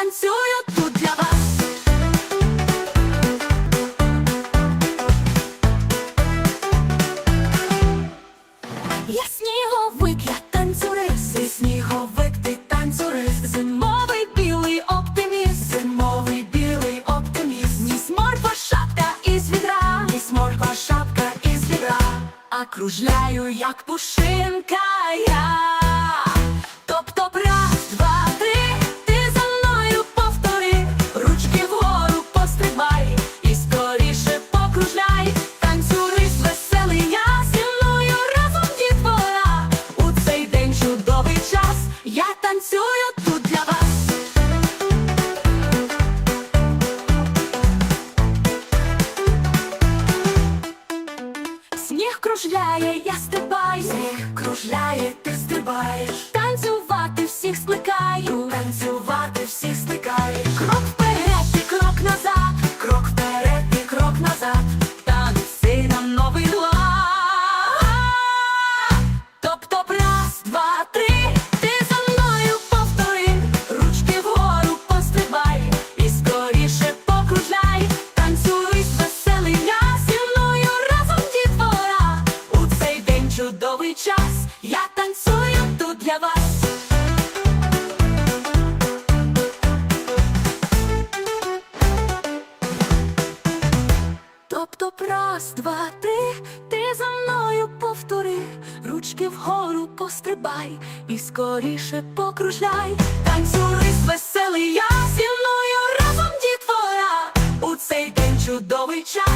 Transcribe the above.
Танцюю тут для вас. Я сніговик, я танцюрист, і сніговик, ти танцюрист, зимовий білий оптиміст, зимовий білий оптиміст, ніс морква шапка із відра, ніс морква шапка із відра, а кружляю, як пушинка я. Танцюю тут для вас. Сніг кружляє, я стрибаю, сніг кружляє, ти стрибаєш. Танцювати всіх скликаю, танцювати всіх скликаю. Танцюю тут для вас. Топ-топ, раз, два, три, ти за мною повтори, ручки вгору пострибай і скоріше покружляй, танцюй веселий я зі мною разом дітвора. У цей день чудовий час,